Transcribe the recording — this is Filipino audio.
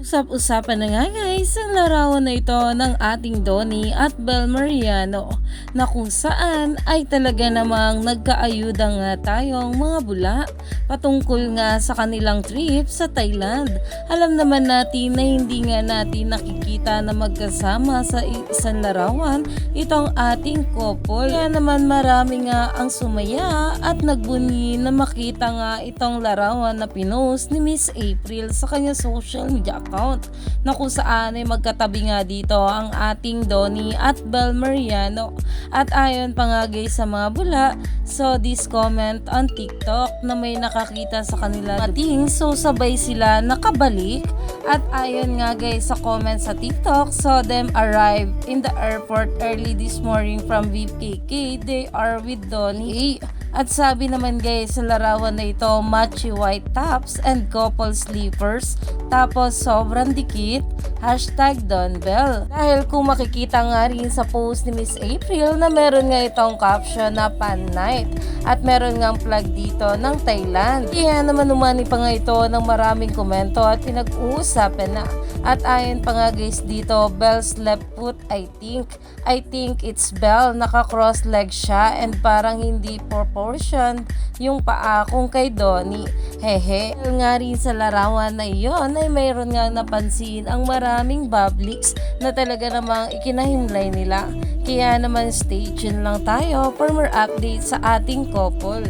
Usap-usapan na nga guys ang larawan na ito ng ating Donnie at Bel Mariano na kung saan ay talaga namang nagkaayuda nga tayong mga bula patungkol nga sa kanilang trip sa Thailand. Alam naman natin na hindi nga natin nakikita na magkasama sa isang larawan itong ating couple. Kaya naman marami nga ang sumaya at nagbunyi na makita nga itong larawan na pinost ni Miss April sa kanyang social media account na kung saan ay magkatabi nga dito ang ating Donnie at Bel Mariano. At ayon pa nga guys sa mga bula, so this comment on TikTok na may nakakita sa kanila dating so sabay sila nakabalik at ayon nga guys sa comment sa TikTok, so them arrive in the airport early this morning from VKK. They are with Donnie. At sabi naman guys sa larawan na ito, matchy white tops and couple sleepers. Tapos sobrang dikit, hashtag Don Bell. Dahil kung makikita nga rin sa post ni Miss April na meron nga itong caption na pan night. At meron nga plug dito ng Thailand. Kaya naman umani pa nga ito ng maraming komento at pinag-uusapan na. At ayon pa nga guys dito, Bell's left foot I think. I think it's Bell. Naka-cross leg siya and parang hindi proportion yung paa kung kay Donnie. Hehe. Nga rin sa larawan na iyon ay mayroon nga napansin ang maraming publics na talaga namang ikinahimlay nila. Kaya naman stay tuned lang tayo for more updates sa ating couple.